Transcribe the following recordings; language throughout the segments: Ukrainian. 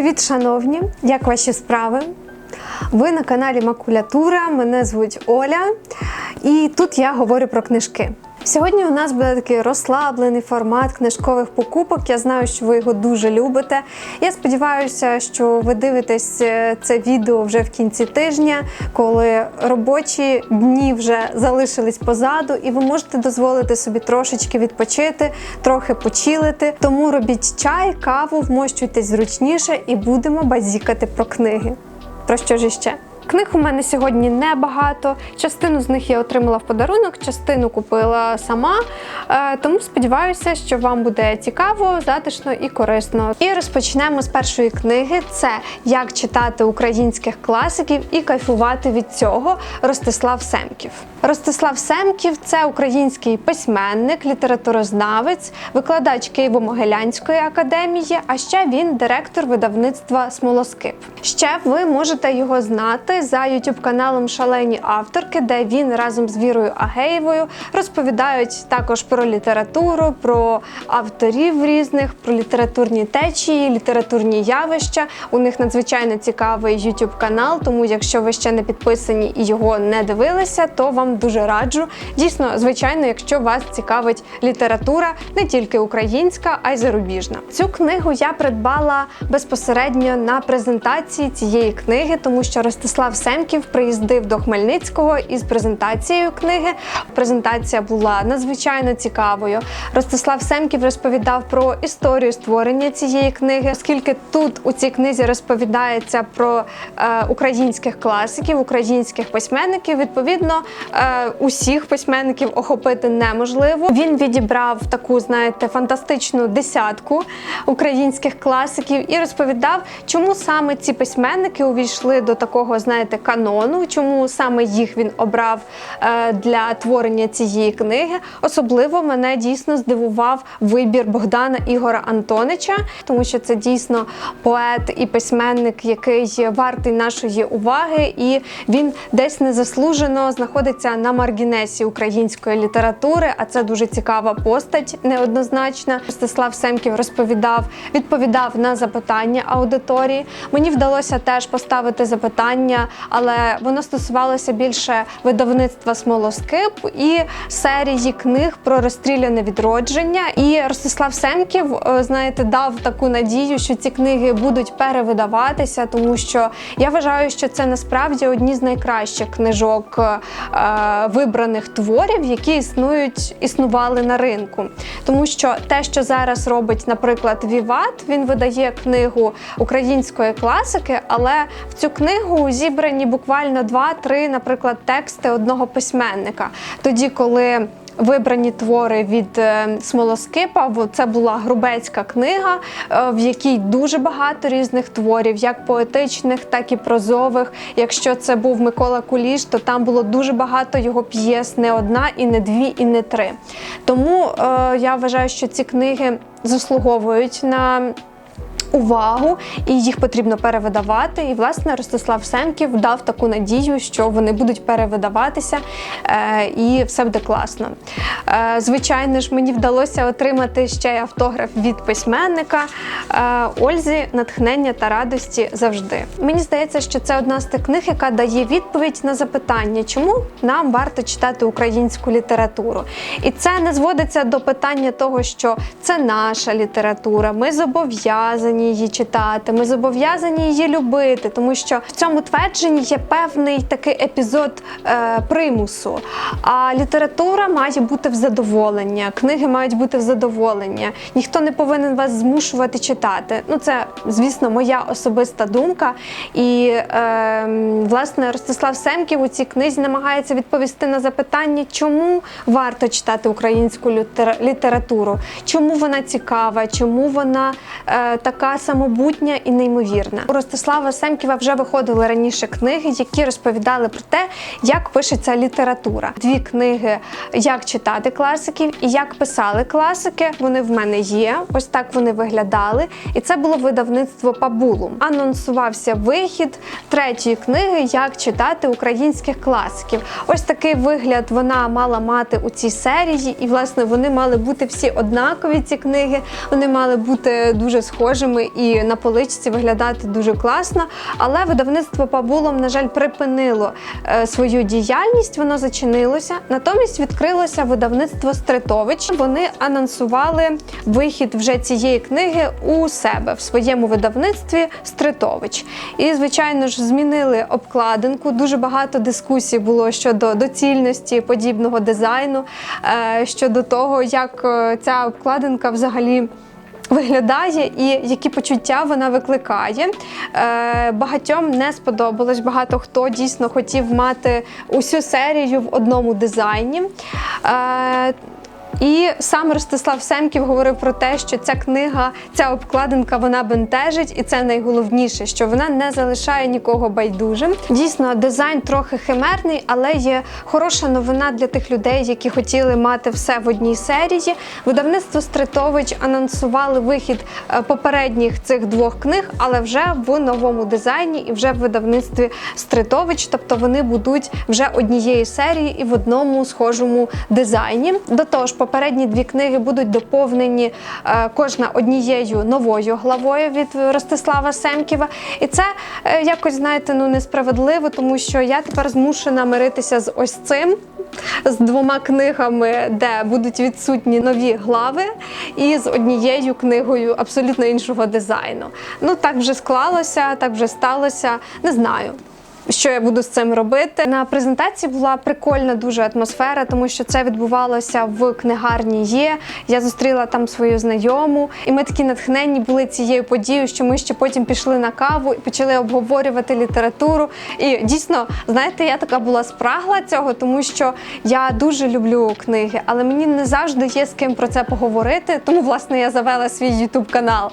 Привіт, шановні! Як ваші справи? Ви на каналі Макулятура. Мене звуть Оля, і тут я говорю про книжки. Сьогодні у нас буде такий розслаблений формат книжкових покупок. Я знаю, що ви його дуже любите. Я сподіваюся, що ви дивитесь е, це відео вже в кінці тижня, коли робочі дні вже залишились позаду, і ви можете дозволити собі трошечки відпочити, трохи почилити. Тому робіть чай, каву, вмощуйтесь зручніше і будемо базікати про книги. Про що ж іще? Книг у мене сьогодні небагато. Частину з них я отримала в подарунок, частину купила сама. Е, Тому сподіваюся, що вам буде цікаво, затишно і корисно. І розпочнемо з першої книги: це як читати українських класиків і кайфувати від цього. Ростислав Семків. Ростислав Семків це український письменник, літературознавець, викладач Києво-Могилянської академії, а ще він директор видавництва Смолоскип. Ще ви можете його знати за youtube каналом Шалені авторки, де він разом з Вірою Агеєвою розповідають також про літературу, про авторів різних, про літературні течії, літературні явища. У них надзвичайно цікавий youtube канал. Тому, якщо ви ще не підписані і його не дивилися, то вам дуже раджу. Дійсно, звичайно, якщо вас цікавить література, не тільки українська, а й зарубіжна. Цю книгу я придбала безпосередньо на презентації цієї книги, тому що Ростислав Семків приїздив до Хмельницького із презентацією книги. Презентація була надзвичайно цікавою. Ростислав Семків розповідав про історію створення цієї книги, оскільки тут у цій книзі розповідається про е, українських класиків, українських письменників. Відповідно, е, усіх письменників охопити неможливо. Він відібрав таку, знаєте, фантастичну десятку українських класиків і розповідав, чому саме ці письменники увійшли до такого, знаєте, канону, чому саме їх він обрав е, для творення цієї книги. Особливо мене дійсно здивував вибір Богдана Ігора Антонича, тому що це дійсно поет і письменник, який вартий нашої уваги, і він десь незаслужено знаходиться на маргінесі української літератури. А це дуже цікава постать, неоднозначна. Ростислав Семків розповідав, відповідав на запитання аудиторії. Мені вдалося теж поставити запитання, але воно стосувалося більше видавництва смолоскип і серії книг про розстріляне відродження. І Ростислав Семків, е, знаєте, дав таку надію, що ці книги будуть перевидаватися, тому що я вважаю, що це насправді одні з найкращих книжок е, вибраних творів, які існують існували на ринку. Тому що те, що зараз робить, наприклад, Віват, він видає книгу української класики, але в цю книгу зібрані буквально два-три, наприклад, тексти одного письменника. Тоді, коли Вибрані твори від е, Смолоскипа, це була грубецька книга, е, в якій дуже багато різних творів, як поетичних, так і прозових. Якщо це був Микола Куліш, то там було дуже багато його п'єс, не одна, і не дві, і не три. Тому е, я вважаю, що ці книги заслуговують на увагу, і їх потрібно перевидавати. І власне Ростислав Семків дав таку надію, що вони будуть перевидаватися е, і все буде класно. Е, звичайно ж, мені вдалося отримати ще й автограф від письменника е, Ользі, натхнення та радості завжди. Мені здається, що це одна з тих книг, яка дає відповідь на запитання, чому нам варто читати українську літературу. І це не зводиться до питання того, що це наша література, ми зобов'язані її читати, ми зобов'язані її любити, тому що в цьому твердженні є певний такий епізод е, примусу. А література має бути в задоволення, книги мають бути в задоволення. Ніхто не повинен вас змушувати читати. Ну, це, звісно, моя особиста думка. І е, власне Ростислав Семків у цій книзі намагається відповісти на запитання, чому варто читати українську літер- літературу, чому вона цікава, чому вона е, така самобутня і неймовірна. У Ростислава Семківа вже виходили раніше книги, які розповідали про те, як пишеться література. Дві книги Як читати класиків і як писали класики. Вони в мене є. Ось так вони виглядали. І це було видавництво Пабулум. Анонсувався вихід третьої книги Як читати українських класиків. Ось такий вигляд вона мала мати у цій серії, і власне вони мали бути всі однакові. Ці книги вони мали бути дуже схожими сторінками і на поличці виглядати дуже класно. Але видавництво Пабулом, на жаль, припинило е, свою діяльність, воно зачинилося. Натомість відкрилося видавництво Стритович. Вони анонсували вихід вже цієї книги у себе в своєму видавництві Стритович. І, звичайно ж, змінили обкладинку. Дуже багато дискусій було щодо доцільності подібного дизайну, е, щодо того, як е, ця обкладинка взагалі. Виглядає і які почуття вона викликає. Е, багатьом не сподобалось. Багато хто дійсно хотів мати усю серію в одному дизайні. Е, і сам Ростислав Семків говорив про те, що ця книга, ця обкладинка, вона бентежить, і це найголовніше, що вона не залишає нікого байдужим. Дійсно, дизайн трохи химерний, але є хороша новина для тих людей, які хотіли мати все в одній серії. Видавництво Стритович анонсували вихід е, попередніх цих двох книг, але вже в новому дизайні і вже в видавництві Стритович, тобто вони будуть вже однієї серії і в одному схожому дизайні. До того ж, попередні дві книги будуть доповнені е, кожна однією новою главою від Ростислава Семківа. І це е, якось, знаєте, ну несправедливо, тому що я тепер змушена миритися з ось цим. З двома книгами, де будуть відсутні нові глави, і з однією книгою абсолютно іншого дизайну. Ну так вже склалося, так вже сталося. Не знаю що я буду з цим робити. На презентації була прикольна дуже атмосфера, тому що це відбувалося в книгарні. Є я зустріла там свою знайому, і ми такі натхненні були цією подією, що ми ще потім пішли на каву і почали обговорювати літературу. І дійсно, знаєте, я така була спрагла цього, тому що я дуже люблю книги, але мені не завжди є з ким про це поговорити. Тому, власне, я завела свій ютуб канал.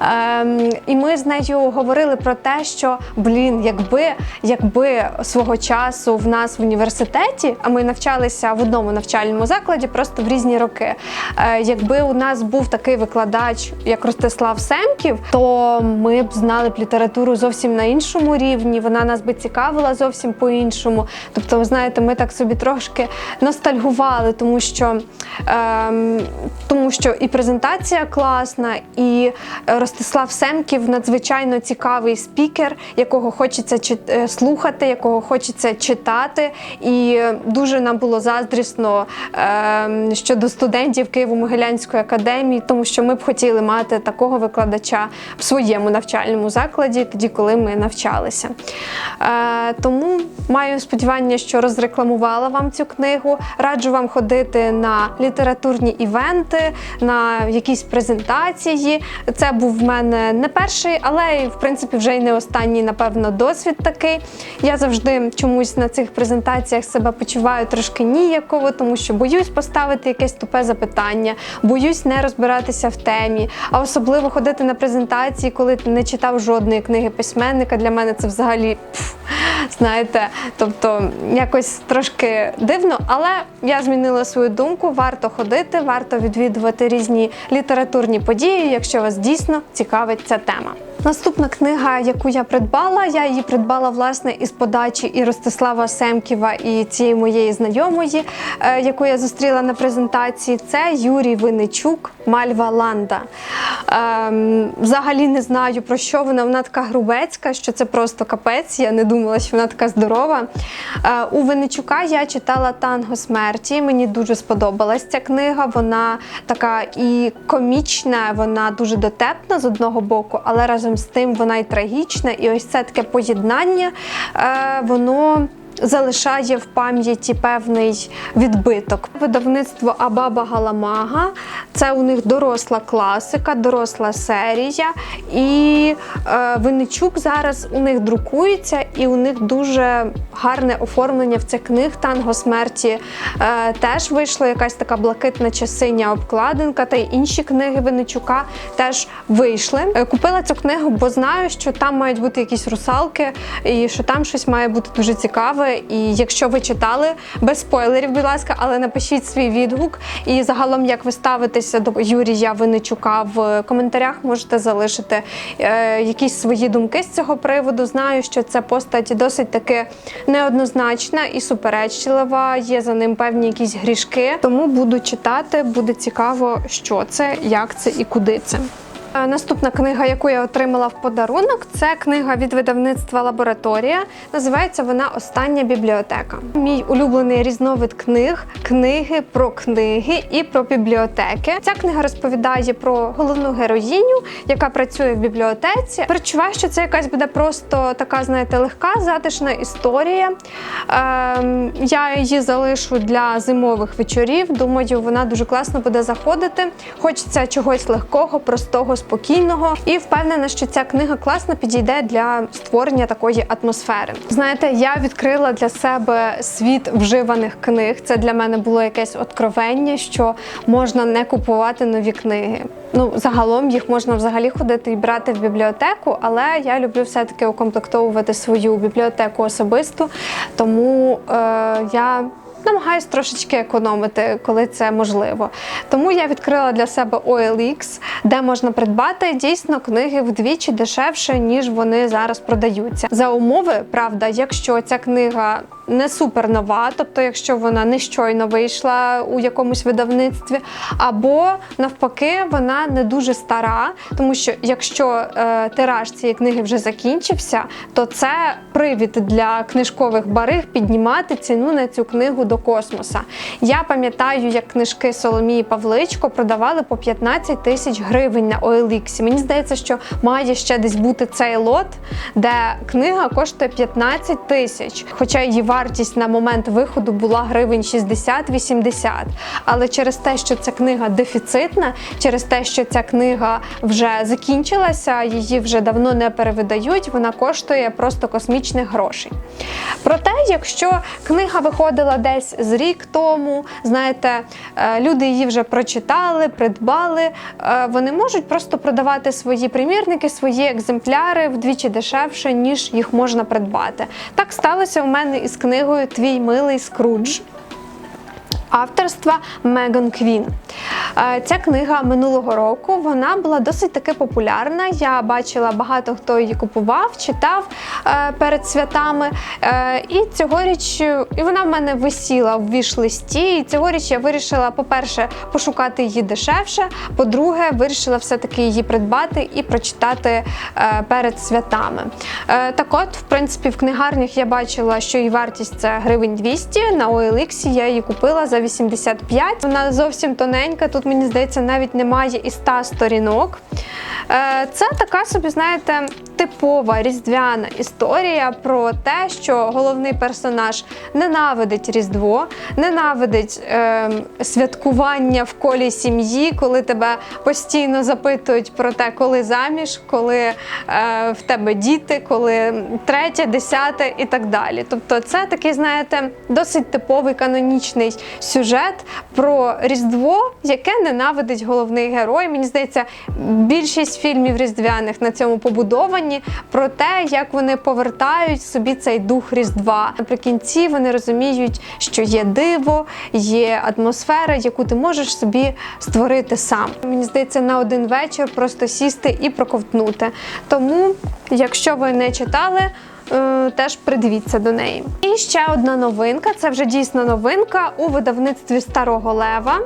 Ем, і ми з нею говорили про те, що блін, якби якби свого часу в нас в університеті, а ми навчалися в одному навчальному закладі, просто в різні роки. Е, якби у нас був такий викладач, як Ростислав Семків, то ми б знали б літературу зовсім на іншому рівні. Вона нас би цікавила зовсім по-іншому. Тобто, ви знаєте, ми так собі трошки ностальгували, тому що, ем, тому що і презентація класна, і Ростислав Семків надзвичайно цікавий спікер, якого хочеться читати слухати, якого хочеться читати. І дуже нам було заздрісно е, щодо студентів Києво-Могилянської академії, тому що ми б хотіли мати такого викладача в своєму навчальному закладі, тоді, коли ми навчалися. Е, тому маю сподівання, що розрекламувала вам цю книгу. Раджу вам ходити на літературні івенти, на якісь презентації. Це був в мене не перший, але в принципі вже й не останній, напевно, досвід такий. Я завжди чомусь на цих презентаціях себе почуваю трошки ніяково, тому що боюсь поставити якесь тупе запитання, боюсь не розбиратися в темі, а особливо ходити на презентації, коли ти не читав жодної книги письменника. Для мене це взагалі. Знаєте, тобто якось трошки дивно, але я змінила свою думку. Варто ходити, варто відвідувати різні літературні події, якщо вас дійсно цікавить ця тема. Наступна книга, яку я придбала, я її придбала власне із подачі і Ростислава Семківа і цієї моєї знайомої, е, яку я зустріла на презентації. Це Юрій Винничук, Мальва Ланда. Ем, взагалі не знаю про що вона. Вона така грубецька, що це просто капець. Я не думала, що вона така здорова. Е, у Винничука я читала Танго смерті. Мені дуже сподобалась ця книга. Вона така і комічна, вона дуже дотепна з одного боку, але разом з тим вона і трагічна. І ось це таке поєднання, е, воно залишає в пам'яті певний відбиток. Видавництво Абаба Галамага це у них доросла класика, доросла серія. І е, Винничук зараз у них друкується, і у них дуже гарне оформлення в цих книг. Танго смерті е, теж вийшла якась така блакитна чи синя обкладинка, та й інші книги Винничука теж вийшли. Е, Купила цю книгу, бо знаю, що там мають бути якісь русалки, і що там щось має бути дуже цікаве. І якщо ви читали, без спойлерів, будь ласка, але напишіть свій відгук. І загалом, як ви ставитеся до Юрія Винничука в коментарях, можете залишити е, якісь свої думки з цього приводу. Знаю, що ця постать досить таки неоднозначна і суперечлива. Є за ним певні якісь грішки. Тому буду читати, буде цікаво, що це, як це і куди це. Е, Наступна книга, яку я отримала в подарунок, це книга від видавництва Лабораторія. Називається вона Остання бібліотека. Мій улюблений різновид книг, книги про книги і про бібліотеки. Ця книга розповідає про головну героїню, яка працює в бібліотеці. Перечуваю, що це якась буде просто така, знаєте, легка, затишна історія. Ем, я її залишу для зимових вечорів. Думаю, вона дуже класно буде заходити. Хочеться чогось легкого, простого, спокійного. І впевнена, що ця книга класно підійде для створення такої атмосфери. Знаєте, я відкрила для себе світ вживаних книг. Це для мене було якесь откровення, що можна не купувати нові книги. Ну, загалом їх можна взагалі ходити і брати в бібліотеку, але я люблю все-таки укомплектовувати свою бібліотеку особисту, тому е, я. Намагаюсь трошечки економити, коли це можливо. Тому я відкрила для себе OLX, де можна придбати дійсно книги вдвічі дешевше, ніж вони зараз продаються. За умови, правда, якщо ця книга не супер нова, тобто якщо вона не щойно вийшла у якомусь видавництві, або навпаки, вона не дуже стара, тому що якщо е, тираж цієї книги вже закінчився, то це привід для книжкових бариг піднімати ціну на цю книгу до космоса. Я пам'ятаю, як книжки Соломії Павличко продавали по 15 тисяч гривень на OLX. Мені здається, що має ще десь бути цей лот, де книга коштує 15 тисяч, хоча її вартість на момент виходу була гривень 60-80. Але через те, що ця книга дефіцитна, через те, що ця книга вже закінчилася, її вже давно не перевидають, вона коштує просто космічних грошей. Проте, якщо книга виходила десь з рік тому, знаєте, е, люди її вже прочитали, придбали, е, вони можуть просто продавати свої примірники, свої екземпляри вдвічі дешевше, ніж їх можна придбати. Так сталося у мене із книгою Твій милий Скрудж. Авторства Меган Квін. Е, Ця книга минулого року вона була досить таки популярна. Я бачила багато хто її купував, читав е, перед святами. Е, І цьогоріч і вона в мене висіла в віш-листі. І цьогоріч я вирішила, по-перше, пошукати її дешевше. По-друге, вирішила все-таки її придбати і прочитати перед святами. Так от, в принципі, в книгарнях я бачила, що її вартість це гривень 200. На OLX я її купила за 85. Вона зовсім тоненька. Тут мені здається, навіть немає і 100 сторінок. Е, Це така собі, знаєте, типова різдвяна історія про те, що головний персонаж ненавидить Різдво, ненавидить е, святкування в колі сім'ї, коли тебе постійно запитують про те, коли заміж, коли е, в тебе діти, коли третє, десяте і так далі. Тобто, це такий, знаєте, досить типовий канонічний сюжет про Різдво, яке ненавидить головний герой. Мені здається, більшість фільмів різдвяних на цьому побудовані про те, як вони повертають собі цей дух Різдва. Наприкінці вони розуміють, що є диво, є атмосфера, яку ти можеш собі створити сам. Мені здається, на один вечір просто сісти і проковтнути. Тому, якщо ви не читали, е, теж придивіться до неї. І ще одна новинка це вже дійсно новинка у видавництві Старого Лева.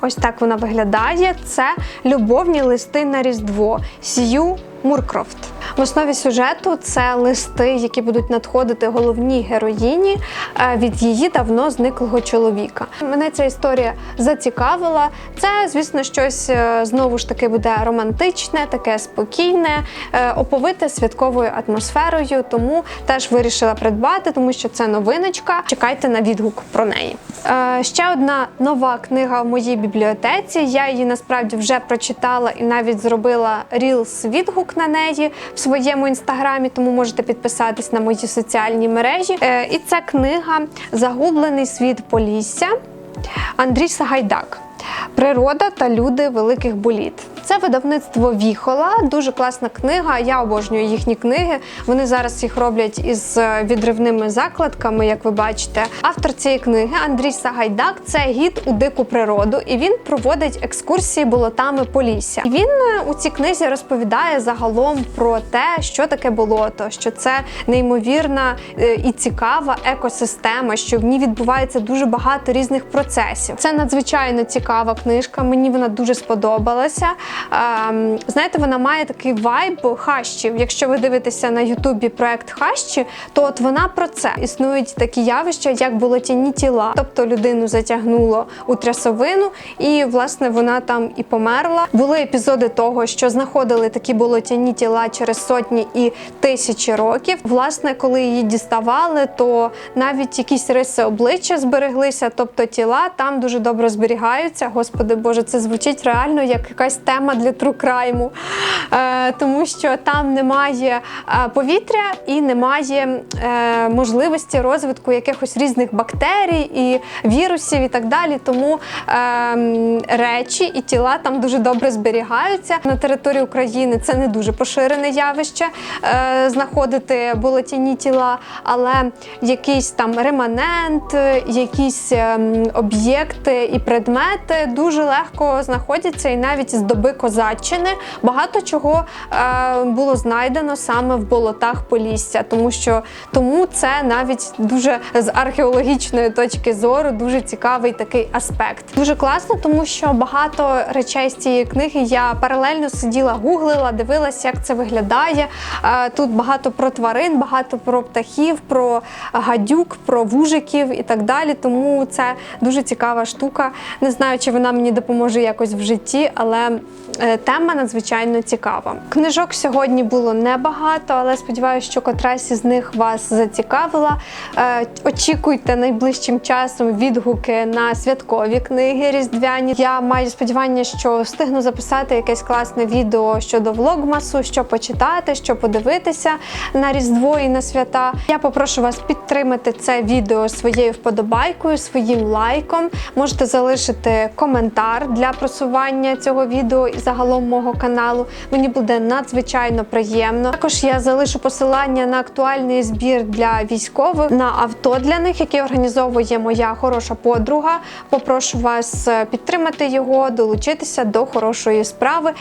Ось так вона виглядає. Це любовні листи на Різдво Сью Муркрофт. В основі сюжету це листи, які будуть надходити головній героїні е, від її давно зниклого чоловіка. Мене ця історія зацікавила. Це, звісно, щось е, знову ж таки буде романтичне, таке спокійне, е, оповите святковою атмосферою. Тому теж вирішила придбати, тому що це новиночка. Чекайте на відгук про неї. Ще одна нова книга в моїй бібліотеці. Я її насправді вже прочитала і навіть зробила рілс відгук на неї своєму інстаграмі, тому можете підписатись на мої соціальні мережі. Е, І це книга Загублений світ Полісся Андрій Сагайдак. Природа та люди великих боліт. Це видавництво Віхола, дуже класна книга. Я обожнюю їхні книги. Вони зараз їх роблять із е, відривними закладками, як ви бачите. Автор цієї книги Андрій Сагайдак це гід у дику природу, і він проводить екскурсії болотами Полісся. Він е, у цій книзі розповідає загалом про те, що таке болото, що це неймовірна е, і цікава екосистема, що в ній відбувається дуже багато різних процесів. Це надзвичайно цікаво цікава книжка. Мені вона дуже сподобалася. Ем, знаєте, вона має такий вайб хащів. Якщо ви дивитеся на Ютубі проект Хащі, то от вона про це. Існують такі явища, як болотяні тіла. Тобто людину затягнуло у трясовину, і власне вона там і померла. Були епізоди того, що знаходили такі болотяні тіла через сотні і тисячі років. Власне, коли її діставали, то навіть якісь риси обличчя збереглися, тобто тіла там дуже добре зберігаються. Господи Боже, це звучить реально як якась тема для трукрайму, е, тому що там немає е, повітря і немає е, можливості розвитку якихось різних бактерій і вірусів і так далі. Тому е, речі і тіла там дуже добре зберігаються. На території України це не дуже поширене явище знаходити болотяні тіла, але якийсь там реманент, якісь ем, об'єкти і предмети дуже легко знаходяться, і навіть з доби козаччини багато чого е, було знайдено саме в болотах Полісся, тому що тому це навіть дуже з археологічної точки зору дуже цікавий такий аспект. Дуже класно, тому що багато речей з цієї книги я паралельно сиділа, гуглила, дивилася, як це виглядає. Е, Тут багато про тварин, багато про птахів, про гадюк, про вужиків і так далі. Тому це дуже цікава штука. Не знаю, чи вона мені допоможе якось в житті, але е, тема надзвичайно цікава. Книжок сьогодні було небагато, але сподіваюся, що котрась із них вас зацікавила. Е, Очікуйте найближчим часом відгуки на святкові книги різдвяні. Я маю сподівання, що встигну записати якесь класне відео щодо влогмасу, що почитати, що подивитися на Різдво і на свята. Я попрошу вас підтримати це відео своєю вподобайкою, своїм лайком. Можете залишити коментар для просування цього відео і загалом мого каналу. Мені буде надзвичайно приємно. Також я залишу посилання на актуальний збір для військових на авто для них, який організовує моя хороша подруга. Попрошу вас е, підтримати його, долучитися до хорошої справи.